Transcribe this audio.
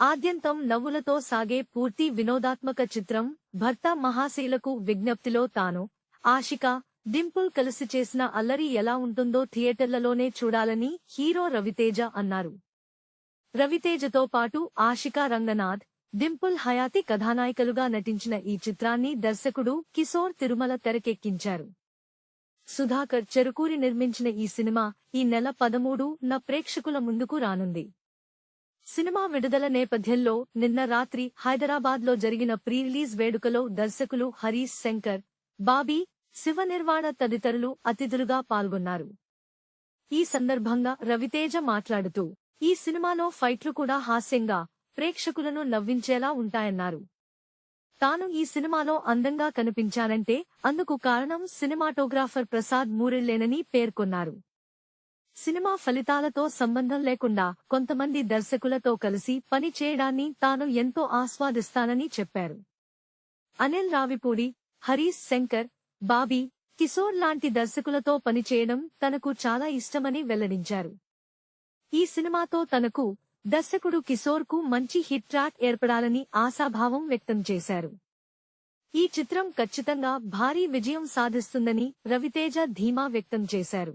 ఆద్యంతం నవ్వులతో సాగే పూర్తి వినోదాత్మక చిత్రం భర్త మహాశీలకు విజ్ఞప్తిలో తాను. ఆశిక డింపుల్ కలిసి చేసిన అల్లరి ఎలా ఉంటుందో థియేటర్లలోనే చూడాలని హీరో రవితేజ అన్నారు. రవితేజతో పాటు ఆశిక రంగనాథ్ డింపుల్ హయాతి కథానాయికలుగా నటించిన ఈ చిత్రాన్ని దర్శకుడు కిశోర్ తిరుమల తెరకెక్కించారు. సుధాకర్ చెరుకూరి నిర్మించిన ఈ సినిమా ఈ నెల పదమూడు న ప్రేక్షకుల ముందుకు రానుంది. సినిమా విడుదల నేపథ్యంలో నిన్న రాత్రి హైదరాబాద్లో జరిగిన ప్రీ రిలీజ్ వేడుకలో దర్శకులు హరీష్ శంకర్ బాబీ శివ నిర్వాణ తదితరులు అతిథులుగా పాల్గొన్నారు. ఈ సందర్భంగా రవితేజ మాట్లాడుతూ ఈ సినిమాలో ఫైట్లు కూడా హాస్యంగా ప్రేక్షకులను నవ్వించేలా ఉంటాయన్నారు. తాను ఈ సినిమాలో అందంగా కనిపించానంటే అందుకు కారణం సినిమాటోగ్రాఫర్ ప్రసాద్ మూరెళ్ళేనని పేర్కొన్నారు. సినిమా ఫలితాలతో సంబంధం లేకుండా కొంతమంది దర్శకులతో కలిసి పని చేయడాన్ని తాను ఎంతో ఆస్వాదిస్తానని చెప్పారు. అనిల్ రావిపూడి హరీష్ శంకర్ బాబీ కిశోర్ లాంటి దర్శకులతో పనిచేయడం తనకు చాలా ఇష్టమని వెల్లడించారు. ఈ సినిమాతో తనకు దర్శకుడు కిశోర్కు మంచి హిట్ ట్రాక్ ఏర్పడాలని ఆశాభావం వ్యక్తం చేశారు. ఈ చిత్రం ఖచ్చితంగా భారీ విజయం సాధిస్తుందని రవితేజ ధీమా వ్యక్తం చేశారు.